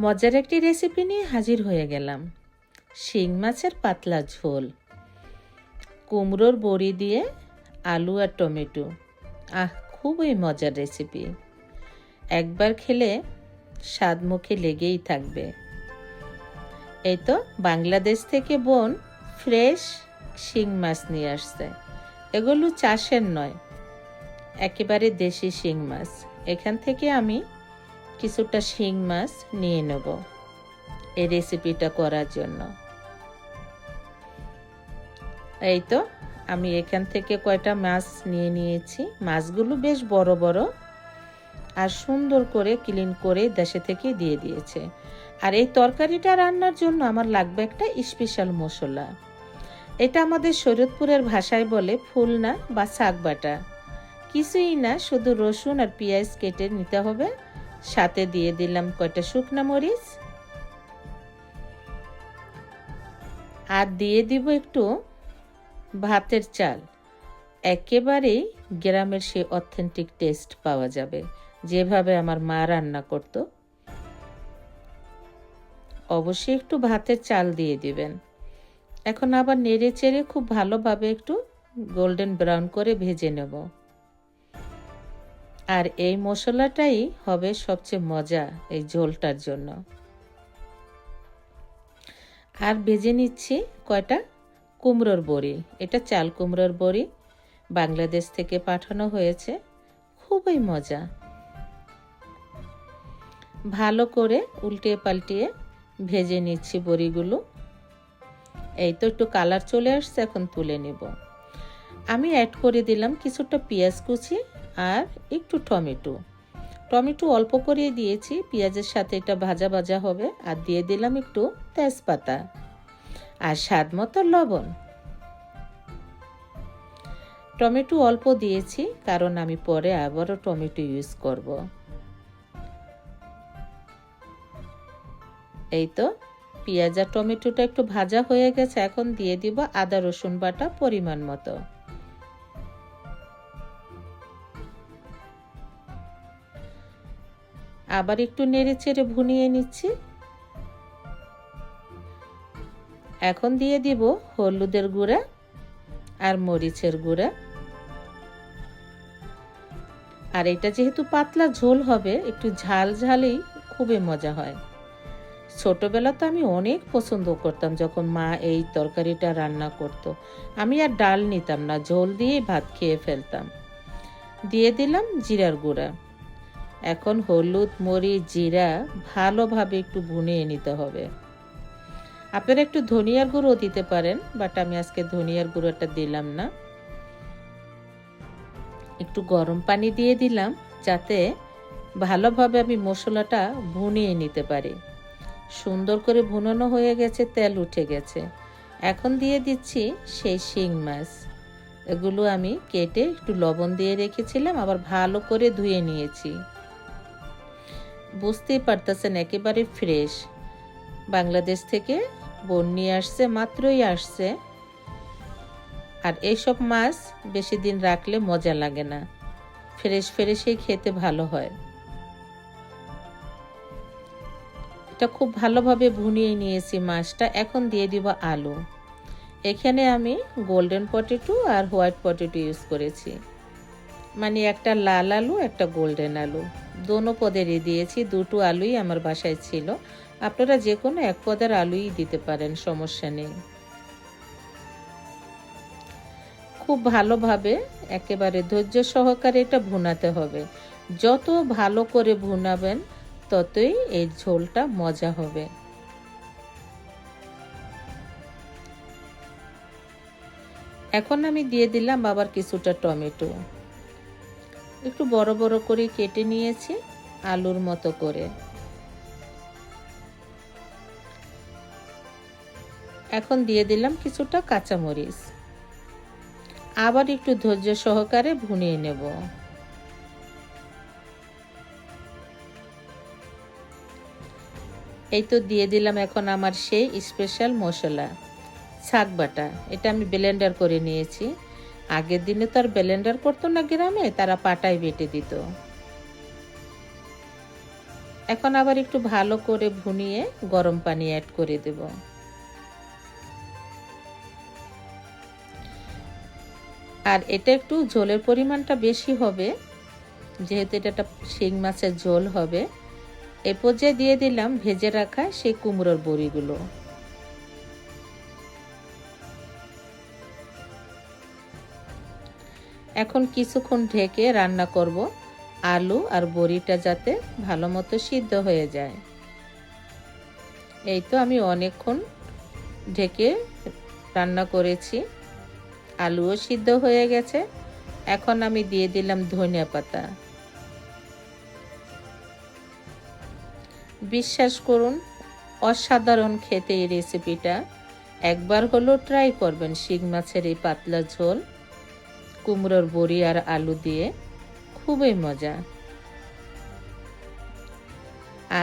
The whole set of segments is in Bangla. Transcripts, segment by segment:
মজার একটি রেসিপি নিয়ে হাজির হয়ে গেলাম। শিং মাছের পাতলা ঝোল। কুমড়োর বড়ি দিয়ে আলু আর টমেটো। আহ, খুবই মজার রেসিপি একবার খেলে স্বাদ মুখে লেগেই থাকবে। এই তো বাংলাদেশ থেকে বোন ফ্রেশ শিং মাছ নিয়ে আসছে। এগুলো চাষের নয়, একেবারে দেশি শিং মাছ। এখান থেকে আমি কিছুটা শিং মাছ নিয়ে নেব এই রেসিপিটা করার জন্য। এই তো, আমি এখান থেকে কয়টা মাছ নিয়ে নিয়েছি। মাছগুলো বেশ বড় বড় আর সুন্দর করে ক্লিন করে দেশে থেকে দিয়ে দিয়েছে। আর এই তরকারিটা রান্নার জন্য আমার লাগবে একটা স্পেশাল মশলা। এটা আমাদের শরীয়তপুরের ভাষায় বলে ফুলনা বা শাক বাটা। কিছুই না, শুধু রসুন আর পেঁয়াজ কেটে নিতে হবে। সাথে দিয়ে দিলাম কয়টা শুকনা মরিচ। আর দিয়ে দিব একটু ভাতের চাল। একেবারেই গ্রামের সেই অথেন্টিক টেস্ট পাওয়া যাবে, যেভাবে আমার মা রান্না করত। অবশ্যই একটু ভাতের চাল দিয়ে দিবেন। এখন আবার নেড়ে চেড়ে খুব ভালোভাবে একটু গোল্ডেন ব্রাউন করে ভেজে নেব। আর এই মশলাটাই হবে সবচেয়ে মজা এই ঝোলটার জন্য। আর ভেজে নিচ্ছি কয়টা? কুমড়োর বড়ি। এটা চাল কুমড়োর বড়ি। বাংলাদেশ থেকে পাঠানো হয়েছে। খুবই মজা। ভালো করে উল্টিয়ে পাল্টিয়ে ভেজে নিচ্ছি বড়িগুলো। এই তো একটু কালার চলে আসছে, এখন তুলে নেব। আমি অ্যাড করে দিলাম কিছুটা পেঁয়াজ কুচি আর একটু টমেটো। টমেটো অল্প করে দিয়েছি, পেঁয়াজের সাথে এটা ভাজা ভাজা হবে, আর দিয়ে দিলাম একটু তেজপাতা। আর স্বাদ মতো লবণ। টমেটো অল্প দিয়েছি, কারণ আমি পরে আবারও টমেটো ইউজ করব। এই তো, পেঁয়াজ আর টমেটোটা একটু ভাজা হয়ে গেছে, এখন দিয়ে দিব আদা রসুন বাটা পরিমাণ মতো। আবার একটু নেড়ে চেড়ে ভুনিয়ে নিচ্ছি। এখন দিয়ে দিব হলুদের গুঁড়া আর মরিচের গুঁড়া। আর এটা যেহেতু পাতলা ঝোল হবে, একটু ঝাল ঝালেই খুবই মজা হয়। ছোটবেলা তো আমি অনেক পছন্দ করতাম যখন মা এই তরকারিটা রান্না করত। আমি আর ডাল নিতাম না, ঝোল দিয়ে ভাত খেয়ে ফেলতাম। দিয়ে দিলাম জিরার গুঁড়া। এখন হলুদ, মরিচ, জিরা ভালোভাবে একটু ভুনিয়ে নিতে হবে। আপনারা একটু ধনিয়ার গুঁড়ো দিতে পারেন, বাট আমি আজকে ধনিয়ার গুঁড়োটা দিলাম না। একটু গরম পানি দিয়ে দিলাম, যাতে ভালোভাবে আমি মশলাটা ভুনিয়ে নিতে পারি। সুন্দর করে ভুনানো হয়ে গেছে, তেল উঠে গেছে। এখন দিয়ে দিচ্ছি সেই শিং মাছ। এগুলো আমি কেটে একটু লবণ দিয়ে রেখেছিলাম, আবার ভালো করে ধুয়ে নিয়েছি। বুঝতেই পারতেছেন একেবারে ফ্রেশ। বাংলাদেশ থেকে বোন নিয়ে আসছে, মাত্রই আসছে। আর এইসব মাছ বেশি দিন রাখলে মজা লাগে না। ফ্রেশ, ফ্রেশেই খেতে ভালো হয়। এটা খুব ভালোভাবে ভুনিয়ে নিয়েছি মাছটা। এখন দিয়ে দিব আলু। এখানে আমি গোল্ডেন পটেটো আর হোয়াইট পটেটো ইউজ করেছি। মানে একটা লাল আলু, একটা গোল্ডেন আলু। দোনো পদেরই দিয়েছি, দুটো আলুই আমার বাসায় ছিল। আপনারা যে কোনো এক পদের আলুই দিতে পারেন, সমস্যা নেই। খুব ভালোভাবে একেবারে ধৈর্য সহকারে এটা ভুনাতে হবে। যত ভালো করে ভুনাবেন, ততই এই ঝোলটা মজা হবে। এখন আমি দিয়ে দিলাম আবার কিছুটা টমেটো। একটু বড় বড় করে কেটে নিয়েছি আলুর মতো করে। এখন দিয়ে দিলাম কিছুটা কাঁচামরিচ। আবার একটু ধৈর্য সহকারে ভুনিয়ে নেব। এই তো দিয়ে দিলাম এখন আমার সেই স্পেশাল মশলা, শাক বাটা। এটা আমি ব্লেন্ডার করে নিয়েছি। আগের দিনে তো আর ব্লেন্ডার করতো না গ্রামে, তারা পাটায় বেটে দিত। এখন আবার একটু ভালো করে ভুনিয়ে গরম পানি অ্যাড করে দেব। আর এটা একটু ঝোলের পরিমাণটা বেশি হবে, যেহেতু এটা একটা শিং মাছের ঝোল হবে। এ পর্যায়ে দিয়ে দিলাম ভেজে রাখা সেই কুমড়োর বড়িগুলো। এখন কিছুক্ষণ ঢেকে রান্না করব, আলু আর বড়িটা যাতে ভালো মতো সিদ্ধ হয়ে যায়। এই তো আমি অনেকক্ষণ ঢেকে রান্না করেছি। আলুও সিদ্ধ হয়ে গেছে। এখন আমি দিয়ে দিলাম ধনিয়া পাতা। বিশ্বাস করুন, অসাধারণ খেতে এই রেসিপিটা একবার হলেও ট্রাই করবেন শিং মাছের এই পাতলা ঝোল। কুমড়োর বড়ি আর আলু দিয়ে খুবই মজা।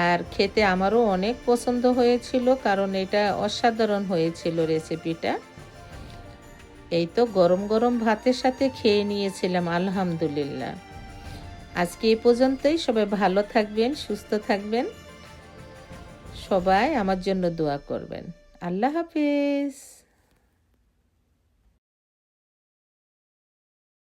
আর খেতে আমারও অনেক পছন্দ হয়েছিল কারণ এটা অসাধারণ হয়েছিল রেসিপিটা। এই তো গরম গরম ভাতের সাথে খেয়ে নিয়েছিলাম, আলহামদুলিল্লাহ। আজকে এ পর্যন্তই, সবাই ভালো থাকবেন, সুস্থ থাকবেন। সবাই আমার জন্য দোয়া করবেন। আল্লাহ হাফিজ।